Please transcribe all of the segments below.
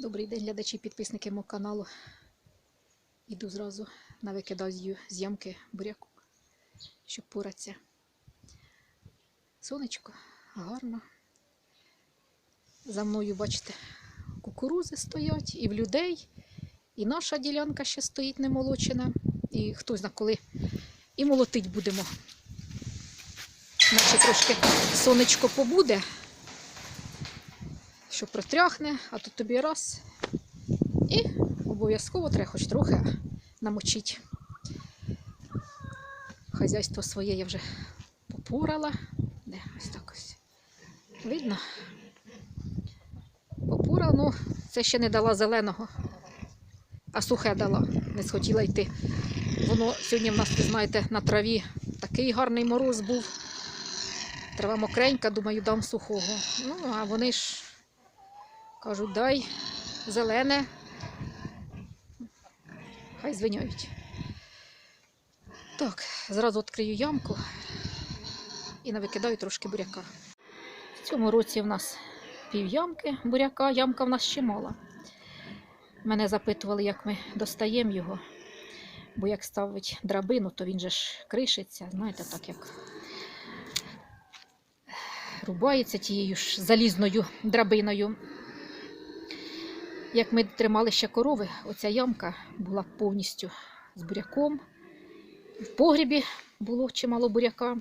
Добрий день, глядачі, підписники мого каналу. Іду зразу на викидаю з ямки буряку, щоб поратися. Сонечко гарно. За мною, бачите, кукурузи стоять і в людей, і наша ділянка ще стоїть немолочена. І хто зна коли і молотить будемо. Наче трошки сонечко побуде, що протряхне, а тут тобі раз. І обов'язково треба хоч трохи намочити. Хазяйство своє я вже попурала. Де ось так ось. Видно? Попурала, ну, це ще не дала зеленого, а сухе дала, не схотіла йти. Воно сьогодні в нас, ви знаєте, на траві такий гарний мороз був. Трава мокренька, думаю, дам сухого. Ну, а вони ж кажуть, дай зелене. Хай звиняють. Так, зразу відкрию ямку і навикидаю трошки буряка. В цьому році в нас пів ямки буряка, ямка в нас ще мала. Мене запитували, як ми достаємо його. Бо як ставить драбину, то він же ж кришиться, знаєте, так як рубається тією ж залізною драбиною. Як ми тримали ще корови, оця ямка була повністю з буряком. В погрібі було чимало буряка.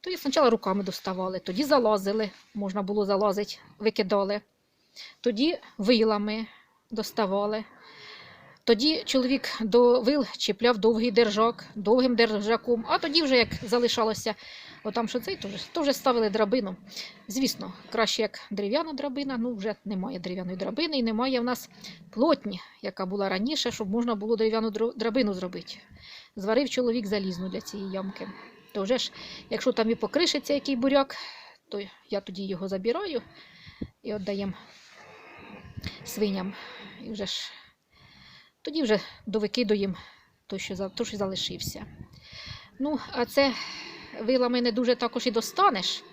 То я спочатку руками доставали, тоді залазили, можна було залазити, викидали. Тоді вилами доставали. Тоді чоловік до вил чіпляв довгий держак, довгим держаком, а тоді вже як залишалося, отам що цей, то вже, ставили драбину. Звісно, краще як дерев'яна драбина, ну вже немає дерев'яної драбини і немає в нас плотні, яка була раніше, щоб можна було дерев'яну драбину зробити. Зварив чоловік залізну для цієї ямки. То вже ж, якщо там і покришиться який буряк, то я тоді його забираю і віддаємо свиням. І вже ж тоді вже довикидуємо той, що, той, що залишився. Ну, а це вилами не дуже також і достанеш.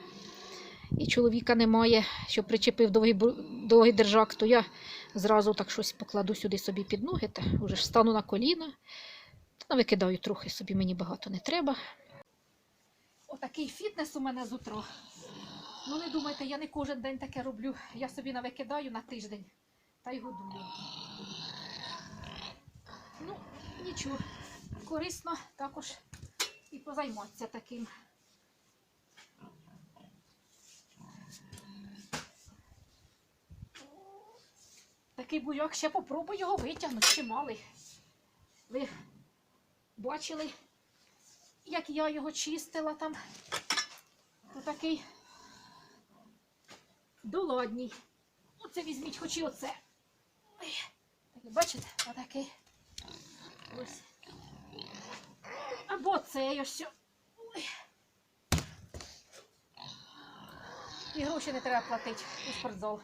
І чоловіка немає, що причепив довгий, довгий держак, то я зразу так щось покладу сюди собі під ноги, та вже ж стану на коліна. Та викидаю трохи собі, мені багато не треба. Отакий фітнес у мене з утра. Ну не думайте, я не кожен день таке роблю. Я собі навикидаю на тиждень та й годую. Ну, нічого, корисно також і позайматися таким. Такий буряк, ще попробую його витягнути, чималий. Ви бачили, як я його чистила там. Отакий доладній. Оце візьміть хоч і оце. Бачите, отакий. Ось. Або цей ось. Ой. І гроші не треба платити у спортзал.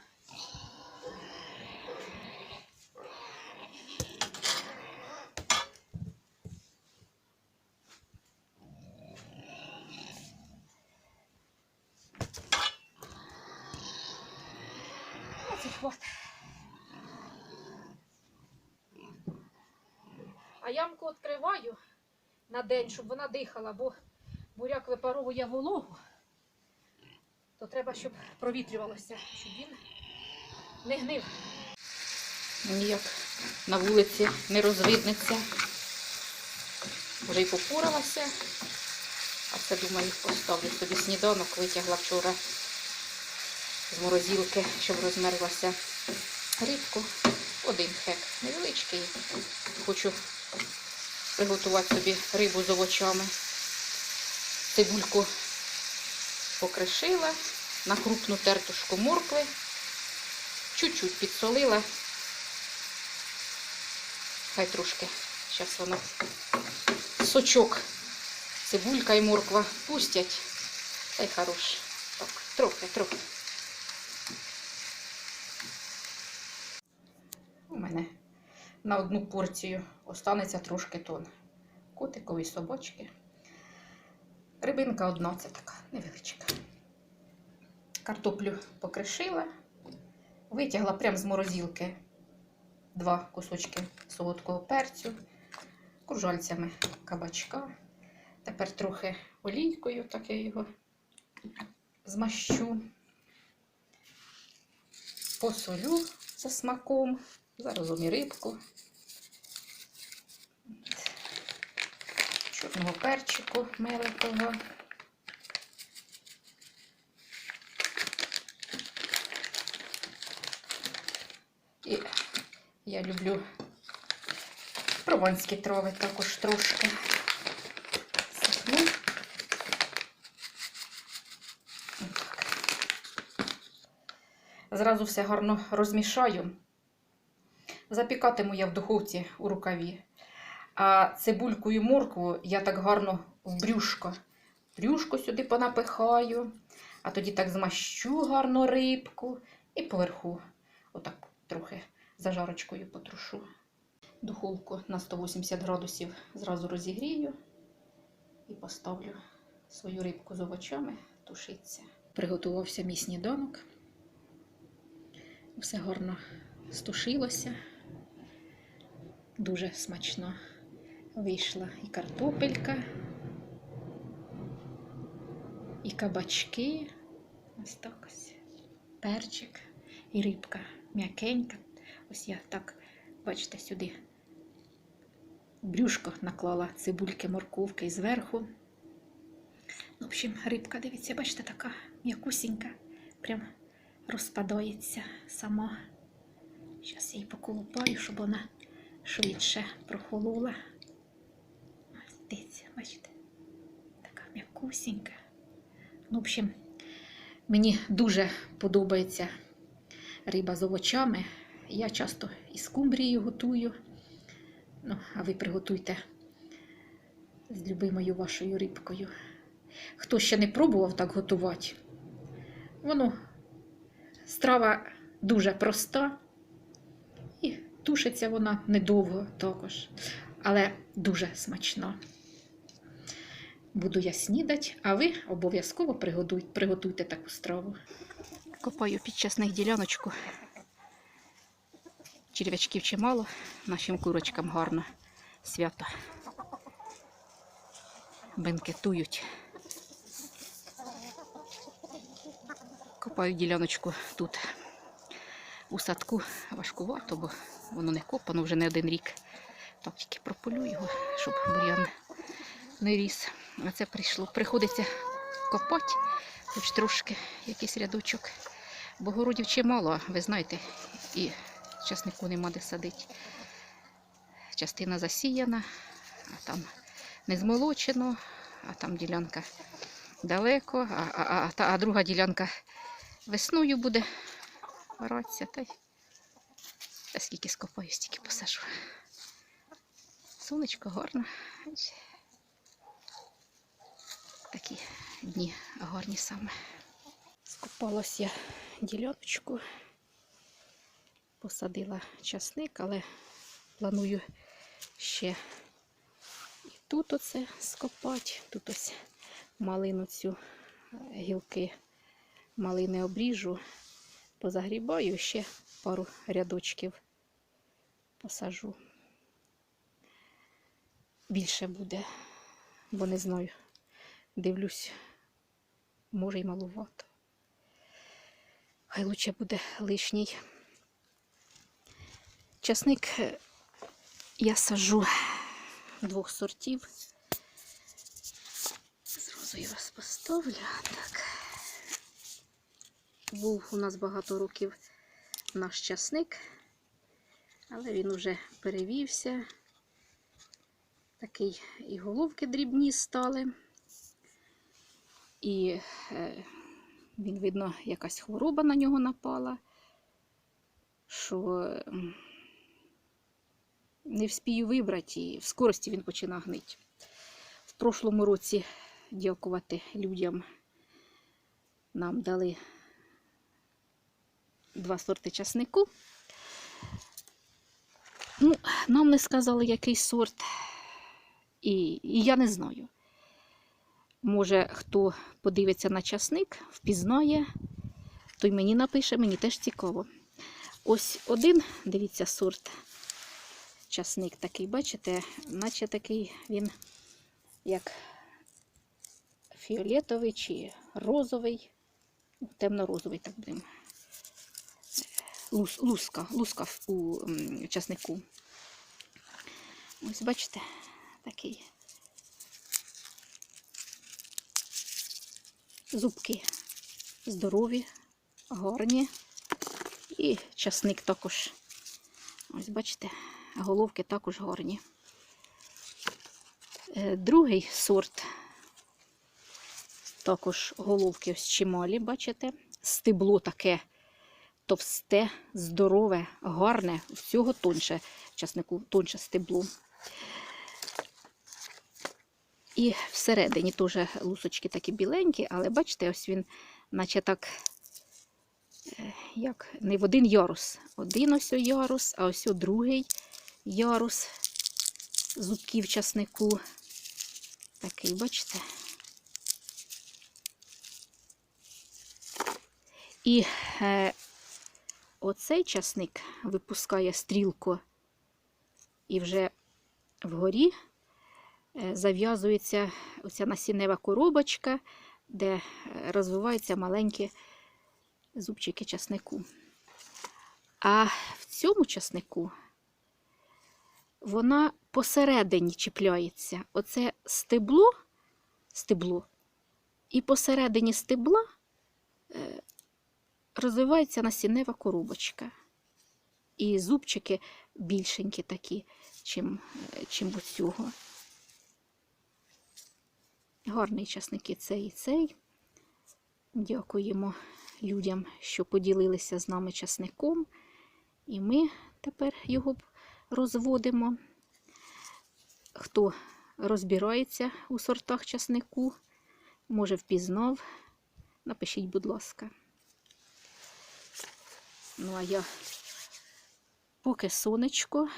А ямку відкриваю на день, щоб вона дихала, бо буряк випаровує вологу, то треба, щоб провітрювалося, щоб він не гнив. Ніяк на вулиці не розвиднеться. Вже й попуралася. А це, думаю, поставлю собі сніданок, витягла вчора з морозилки, щоб розмерзлася рибку. Один хек невеличкий. Хочу приготувати собі рибу з овочами. Цибульку покришила, на крупну тертушку моркви, чуть-чуть підсолила. Хай трошки. Зараз воно сочок, цибулька і морква пустять. Та й хорош. Так, трохи, трохи. У мене на одну порцію останеться трошки тон. Котикові собачки. Рибинка одна, це така невеличка. Картоплю покришила, витягла прямо з морозилки два кусочки солодкого перцю, кружальцями кабачка. Тепер трохи олійкою, так я його змащу. Посолю за смаком. Заразом і рибку. Чорного перчику меликого. І я люблю прованські трави також трошки. Сипну. Зразу все гарно розмішаю. Запікатиму я в духовці у рукаві. А цибульку і моркву я так гарно в брюшко. Брюшко сюди понапихаю, а тоді так змащу гарно рибку і поверху отак трохи зажарочкою потрушу. Духовку на 180 градусів зразу розігрію і поставлю свою рибку з овочами тушиться. Приготувався мій сніданок. Все гарно стушилося. Дуже смачно вийшла і картопелька, і кабачки. Ось так ось. Перчик і рибка м'якенька. Ось я так, бачите, сюди брюшко наклала цибульки, морковки і зверху. В общем, рибка, дивіться, бачите, така м'якусінька, прям розпадається сама. Зараз я її поколупаю, щоб вона швидше прохолола. Дивіться, бачите, така м'якусінька. Ну, в общем, мені дуже подобається риба з овочами. Я часто із скумбрією готую. Ну, а ви приготуйте з любимою вашою рибкою. Хто ще не пробував так готувати, воно страва дуже проста і тушиться вона недовго також, але дуже смачна. Буду я снідати, а ви обов'язково приготуйте, таку страву. Копаю під часних діляночку. Черв'ячків чимало, нашим курочкам гарно свято. Бенкетують. Копаю діляночку тут у садку важкувато, бо воно не копано вже не один рік. Так тільки прополю його, щоб бур'ян не ріс. А це прийшло. Приходиться копати, хоч трошки якийсь рядочок. Бо городів чимало, ви знаєте, і часнику нема де садити. Частина засіяна, а там не змолочено, а там ділянка далеко, а, а, а, та, а друга ділянка весною буде оратися. Та, та скільки скопаю, стільки посажу. Сонечко гарно. Такі дні гарні саме. Скопалась я діляночку, посадила часник, але планую ще і тут оце скопати. Тут ось малину цю е, гілки малини обріжу, позагрібаю, ще пару рядочків посажу. Більше буде, бо не знаю. Дивлюсь, може й малувато. Хай лучше буде лишній. Часник е, я сажу двох сортів. Зразу я вас поставлю. Так. Був у нас багато років наш часник, але він уже перевівся. Такий і головки дрібні стали. І е, він, видно, якась хвороба на нього напала, що не вспію вибрати, і в скорості він починає гнити. В прошлому році, дякувати людям, нам дали два сорти часнику. Ну, нам не сказали, який сорт, і, і я не знаю. Може, хто подивиться на часник, впізнає, той мені напише, мені теж цікаво. Ось один, дивіться, сорт. Часник такий, бачите, наче такий він як фіолетовий чи розовий, ну, темно-розовий, так будемо. Лус, луска, луска у часнику. Ось бачите, такий. Зубки здорові, гарні. І часник також. Ось бачите, головки також гарні. Е, Другий сорт. Також головки ось чималі, бачите? Стебло таке товсте, здорове, гарне, всього тонше часнику, тонше стебло. І всередині теж лусочки такі біленькі, але бачите, ось він, наче так, е, як не в один ярус. Один ось ярус, а ось другий ярус зубків часнику. Такий, бачите? І е, оцей часник випускає стрілку, і вже вгорі зав'язується оця насіннева коробочка, де е, розвиваються маленькі зубчики часнику. А в цьому часнику вона посередині чіпляється. Оце стебло, стебло, і посередині стебла е, розвивається насіннева коробочка. І зубчики більшенькі такі, чим, е, чим у цього. Гарний часники цей і цей. Дякуємо людям, що поділилися з нами часником. І ми тепер його розводимо. Хто розбирається у сортах часнику, може впізнав, напишіть, будь ласка. Ну, а я поки сонечко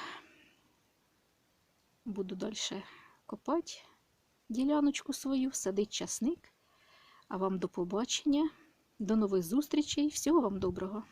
буду далі копати діляночку свою, садить часник. А вам до побачення, до нових зустрічей. Всього вам доброго!